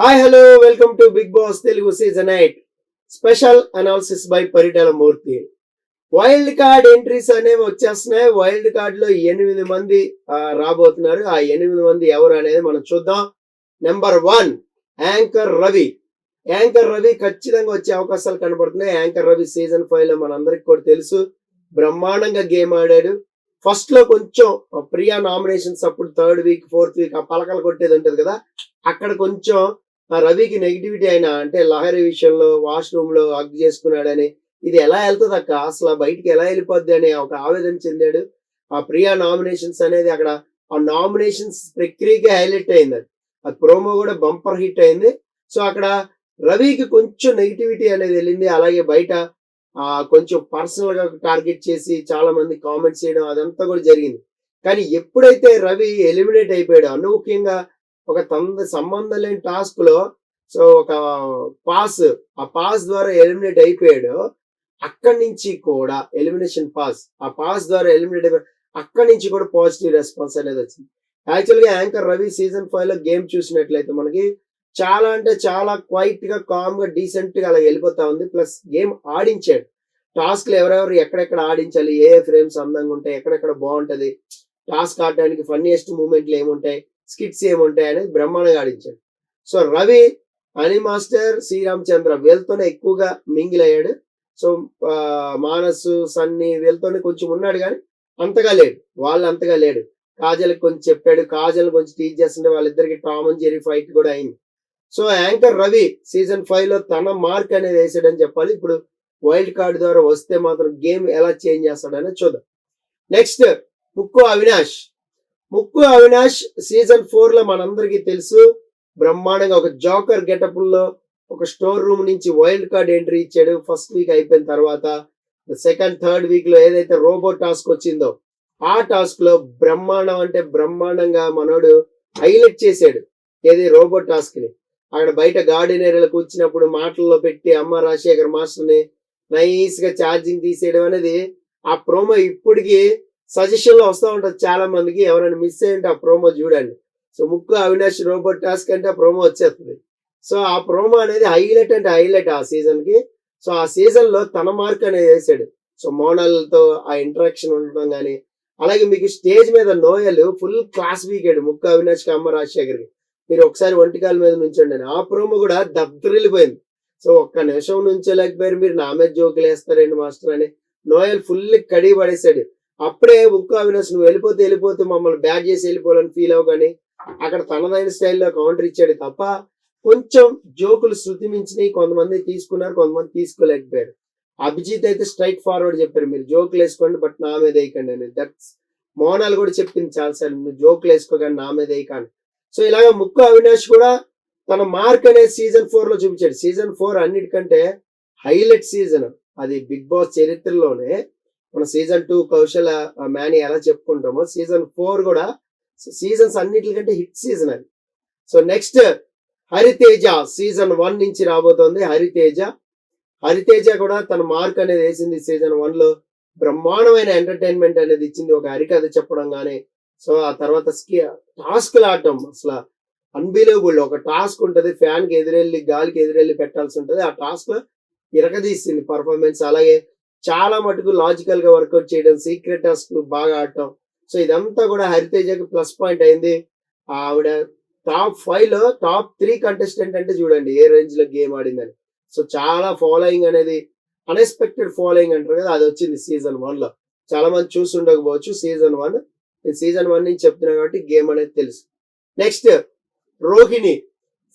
Hi hello welcome to big boss Telugu season eight. Special analysis by Paritala Murthy wild card entries అనేవి వచ్చేస్తున్నాయి. Wild కార్డ్లో ఎనిమిది మంది రాబోతున్నారు. ఆ ఎనిమిది మంది ఎవరు అనేది మనం చూద్దాం. Number one anchor Ravi. Anchor Ravi ఖచ్చితంగా వచ్చే అవకాశాలు కనబడుతున్నాయి. యాంకర్ రవి సీజన్ ఫైవ్లో మనందరికి కూడా తెలుసు. బ్రహ్మాండంగా గేమ్ ఆడాడు. ఫస్ట్లో కొంచెం ప్రియా నామినేషన్స్ అప్పుడు థర్డ్ వీక్ ఫోర్త్ వీక్ ఆ పలకలు కొట్టేది ఉంటుంది కదా. అక్కడ కొంచెం ఆ రవికి నెగిటివిటీ అయినా అంటే లహరి విషయంలో వాష్రూమ్లో హగ్ చేసుకున్నాడని ఇది ఎలా వెళ్తుంది అక్క? అసలు బయటికి ఎలా వెళ్ళిపోద్ది అని ఒక ఆవేదన చెందాడు. ఆ ప్రియా నామినేషన్స్ అనేది అక్కడ ఆ నామినేషన్స్ ప్రక్రియకే హైలైట్ అయింది అది. ఆ ప్రోమో కూడా బంపర్ హిట్ అయింది. సో అక్కడ రవికి కొంచెం నెగిటివిటీ అనేది వెళ్ళింది. అలాగే బయట ఆ కొంచెం పర్సనల్గా టార్గెట్ చేసి చాలా మంది కామెంట్స్ చేయడం అదంతా కూడా జరిగింది. కానీ ఎప్పుడైతే రవి ఎలిమినేట్ అయిపోయాడు అనూహ్యంగా ఒక తన సంబంధం లేని టాస్క్లో సో ఒక పాస్ ఆ పాస్ ద్వారా ఎలిమినేట్ అయిపోయాడు. అక్కడి నుంచి కూడా ఎలిమినేషన్ పాస్ ఆ పాస్ ద్వారా ఎలిమినేట్ అయిపోయి అక్కడి నుంచి కూడా పాజిటివ్ రెస్పాన్స్ అనేది వచ్చింది. యాక్చువల్గా యాంకర్ రవి సీజన్ ఫైవ్లో గేమ్ చూసినట్లయితే మనకి చాలా అంటే చాలా క్వైట్గా కామ్గా డీసెంట్గా అలా వెళ్ళిపోతా ఉంది. ప్లస్ గేమ్ ఆడించాడు. టాస్క్లు ఎవరెవరు ఎక్కడెక్కడ ఆడించాలి ఏ ఫ్రేమ్స్ అందంగా ఉంటాయి ఎక్కడెక్కడ బాగుంటది టాస్క్ ఆడడానికి ఫన్నీయెస్ట్ మూమెంట్లు ఏముంటాయి స్కిట్స్ ఏముంటాయి బ్రహ్మాండంగా ఆడించాడు. సో రవి అని మాస్టర్ శ్రీరామచంద్ర వీళ్ళతోనే ఎక్కువగా మింగిల్ అయ్యాడు. సో మానసు సన్ని వీళ్ళతోనే కొంచెం ఉన్నాడు కానీ అంతగా లేడు. వాళ్ళు అంతగా లేడు. కాజల్ కొంచెం చెప్పాడు. కాజల్ కొంచెం టీచ్ చేస్తుంటే వాళ్ళిద్దరికి టామ్ అండ్ జెరీ ఫైట్ కూడా అయింది. సో యాంకర్ రవి సీజన్ ఫైవ్లో తన మార్క్ అనేది వేసాడని చెప్పాలి. ఇప్పుడు వైల్డ్ కార్డ్ ద్వారా వస్తే మాత్రం గేమ్ ఎలా చేంజ్ చేస్తాడని చూద్దాం. నెక్స్ట్ ముక్కు అవినాష్. ముక్కు అవినాష్ సీజన్ ఫోర్లో మనందరికీ తెలుసు. బ్రహ్మాండంగా ఒక జోకర్ గెటప్లో ఒక స్టోర్ రూమ్ నుంచి వైల్డ్ కార్డ్ ఎంట్రీ ఇచ్చాడు. ఫస్ట్ వీక్ అయిపోయిన తర్వాత సెకండ్ థర్డ్ వీక్లో ఏదైతే రోబో టాస్క్ వచ్చిందో ఆ టాస్క్లో బ్రహ్మాండం అంటే బ్రహ్మాండంగా మనోడు హైలైట్ చేశాడు. ఏది? రోబో టాస్క్ని. అక్కడ బయట గార్డెన్ ఏరియాలో వచ్చినప్పుడు మాటల్లో పెట్టి అమ్మ రాజశేఖర్ మాస్టర్ని నైస్గా ఛార్జింగ్ తీసేయడం అనేది ఆ ప్రోమో ఇప్పటికి సజెషన్లో వస్తూ ఉంటది చాలా మందికి ఎవరైనా మిస్ అయ్యింటే ఆ ప్రోమో చూడండి. సో ముక్కు అవినాష్ రోబోట్ టాస్క్ అంటే ఆ ప్రోమో వచ్చేస్తుంది. సో ఆ ప్రోమో అనేది హైలైట్ అంటే హైలైట్ ఆ సీజన్కి. సో ఆ సీజన్లో తన మార్క్ అనేది వేసాడు. సో మోనల్తో ఆ ఇంటరాక్షన్ ఉండడం కానీ అలాగే మీకు స్టేజ్ మీద నోయలు ఫుల్ క్లాస్ వీకాడు ముక్కు అవినాష్కి అమ్మ రాజశేఖర్కి. మీరు ఒకసారి ఒంటికాల మీద నుంచండి ఆ ప్రోమో కూడా దద్దరిల్లిపోయింది సో ఒక్క నిమిషం నుంచోలేకపోయారు మీరు నా మీద జోకులు వేస్తారండి మాస్టర్ అని నోయల్ ఫుల్ కడిగి పడేశాడు అప్పుడే ముక్కు అవినాష్ నువ్వు వెళ్ళిపోతే వెళ్ళిపోతే మమ్మల్ని బ్యాట్ చేసి వెళ్ళిపోవాలని ఫీల్ అవ్వగాని అక్కడ తనదైన స్టైల్లో కౌంటర్ ఇచ్చాడు తప్ప కొంచెం జోకులు శృతి మించినవి కొంతమంది తీసుకున్నారు కొంతమంది తీసుకోలేకపోయారు. అభిజిత్ అయితే స్ట్రైట్ ఫార్వర్డ్ చెప్పారు మీరు జోకులు వేసుకోండి బట్ నా మీద వేయకండి అని. దట్స్ మోనాల్ కూడా చెప్పింది చాలాసార్లు నువ్వు జోకులు వేసుకోగానే నా మీద వేయకండి సో ఇలాగ ముక్కు అవినాష్ కూడా తన మార్క్ అనేది సీజన్ ఫోర్లో చూపించాడు. సీజన్ ఫోర్ అన్నిటికంటే హైలైట్ సీజన్ అది బిగ్ బాస్ చరిత్రలోనే మన సీజన్ టూ కౌశల మ్యాని ఎలా చెప్పుకుంటామో సీజన్ ఫోర్ కూడా సీజన్స్ అన్నిటికంటే హిట్ సీజన్ అది. So next Hariteja season one నుంచి రాబోతోంది. హరితేజ హరితేజ కూడా తన మార్క్ అనేది వేసింది సీజన్ వన్లో. బ్రహ్మాండమైన ఎంటర్టైన్మెంట్ అనేది ఇచ్చింది. ఒక హరికథ చెప్పడం కానీ సో ఆ తర్వాత టాస్క్లు ఆడటం అసలు అన్బిలీవబుల్ ఒక టాస్క్ ఉంటుంది ఫ్యాన్కి ఎదురెళ్ళి గాలికి ఎదురెళ్ళి పెట్టాల్సి ఉంటుంది. ఆ టాస్క్ ఇరగదీసింది పర్ఫార్మెన్స్ అలాగే చాలా మటుకు లాజికల్గా వర్కౌట్ చేయడం సీక్రెట్ టాస్క్ బాగా ఆడటం. సో ఇదంతా కూడా హరితేజకి ప్లస్ పాయింట్ అయింది. ఆవిడ టాప్ ఫైవ్లో టాప్ త్రీ కంటెస్టెంట్ అంటే చూడండి ఏ రేంజ్లో గేమ్ ఆడిందని. సో చాలా ఫాలోయింగ్ అనేది అన్ఎక్స్పెక్టెడ్ ఫాలోయింగ్ అంటారు కదా అది వచ్చింది సీజన్ వన్లో. చాలా మంది చూసి ఉండకపోవచ్చు సీజన్ వన్ నేను సీజన్ వన్ నుంచి చెప్తున్నా కాబట్టి గేమ్ అనేది తెలుసు. నెక్స్ట్ రోహిణి.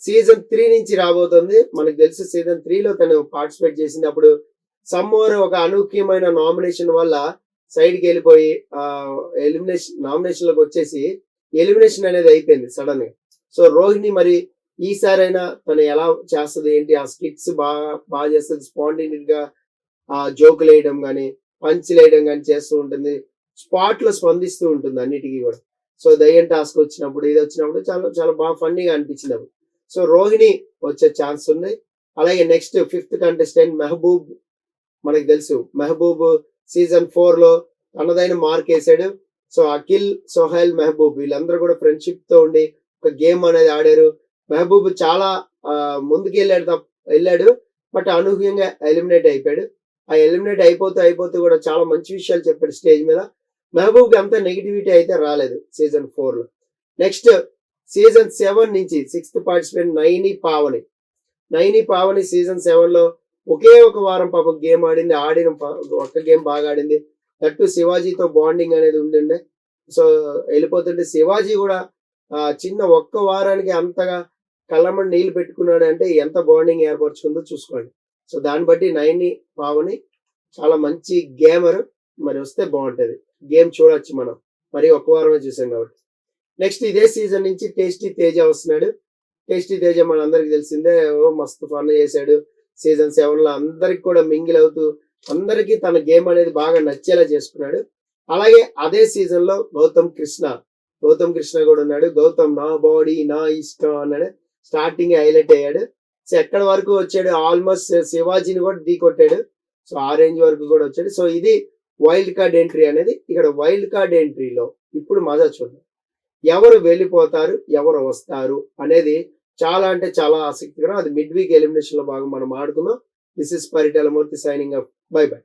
సీజన్ త్రీ నుంచి రాబోతుంది. మనకు తెలిసి సీజన్ త్రీ లో తను పార్టిసిపేట్ చేసింది. అప్పుడు సమ్మోర్ ఒక అనూఖ్యమైన నామినేషన్ వల్ల సైడ్కి వెళ్ళిపోయి ఎలిమినేషన్ నామినేషన్లకు వచ్చేసి ఎలిమినేషన్ అనేది అయిపోయింది సడన్గా సో రోహిణి మరి ఈసారైనా తను ఎలా చేస్తుంది ఏంటి? ఆ స్కిట్స్ బాగా బాగా చేస్తుంది. స్పాంటేనియస్గా ఆ జోకులు వేయడం కానీ పంచులు వేయడం కానీ చేస్తూ ఉంటుంది. స్పాట్లో స్పందిస్తూ ఉంటుంది అన్నిటికీ కూడా. సో దయ్యం టాస్క్ వచ్చినప్పుడు ఇది వచ్చినప్పుడు చాలా చాలా బాగా ఫన్నీగా అనిపించింది సో రోహిణి వచ్చే ఛాన్స్ ఉంది. అలాగే నెక్స్ట్ ఫిఫ్త్ కంటెస్టెంట్ మెహబూబ్ మనకి తెలుసు. మెహబూబ్ సీజన్ ఫోర్లో తనదైన మార్క్ వేసాడు. సో అఖిల్ సోహైల్ మెహబూబ్ వీళ్ళందరూ కూడా ఫ్రెండ్షిప్తో ఉండి ఒక గేమ్ అనేది ఆడారు. మెహబూబ్ చాలా ముందుకు వెళ్ళాడు తప్ప వెళ్ళాడు. బట్ అనూహ్యంగా ఎలిమినేట్ అయిపోయాడు. ఆ ఎలిమినేట్ అయిపోతూ అయిపోతూ కూడా చాలా మంచి విషయాలు చెప్పాడు స్టేజ్ మీద. మహబూబ్కి అంత నెగిటివిటీ అయితే రాలేదు సీజన్ ఫోర్లో. నెక్స్ట్ సీజన్ సెవెన్ నుంచి sixth participate Naini Pavani. Naini Pavani season సెవెన్లో ఒకే ఒక వారం పాపం గేమ్ ఆడింది ఆడిన ఒక్క గేమ్ బాగా ఆడింది. దట్టు శివాజీతో బాండింగ్ అనేది ఉండిండే. సో వెళ్ళిపోతుంటే శివాజీ కూడా ఆ చిన్న ఒక్క వారానికి అంతగా కళ్ళమ్మడి నీళ్ళు పెట్టుకున్నాడు అంటే ఎంత బాండింగ్ ఏర్పరచుకుందో చూసుకోండి. సో దాన్ని బట్టి నైని పావని చాలా మంచి గేమర్. మరి వస్తే బాగుంటుంది. గేమ్ చూడొచ్చు మనం. మరి ఒక్క వారమే చూసాం కాబట్టి. నెక్స్ట్ ఇదే సీజన్ నుంచి టేస్టీ తేజ వస్తున్నాడు. టేస్టీ తేజ మన అందరికి తెలిసిందే. ఓ మస్తు ఫన్ చేశాడు. సీజన్ సెవెన్లో అందరికి కూడా మింగిల్ అవుతూ అందరికీ తన గేమ్ అనేది బాగా నచ్చేలా చేసుకున్నాడు. అలాగే అదే సీజన్లో గౌతమ్ కృష్ణ గౌతమ్ కృష్ణ కూడా ఉన్నాడు. గౌతమ్ నా బాడీ నా ఇష్టం అన్నాడు. స్టార్టింగ్ హైలైట్ అయ్యాడు. సో ఎక్కడ వరకు వచ్చాడు? ఆల్మోస్ట్ శివాజీని కూడా ఢీ కొట్టాడు. సో ఆ రేంజ్ వరకు కూడా వచ్చాడు. సో ఇది వైల్డ్ కార్డ్ ఎంట్రీ అనేది ఇక్కడ వైల్డ్ కార్డ్ ఎంట్రీలో ఇప్పుడు మజా చూద్దాం. ఎవరు వెళ్ళిపోతారు? ఎవరు వస్తారు? అనేది చాలా అంటే చాలా ఆసక్తికరం. అది మిడ్ వీక్ ఎలిమినేషన్లో భాగం మనం ఆడుకుందాం. This is Paritala Murthy signing up bye bye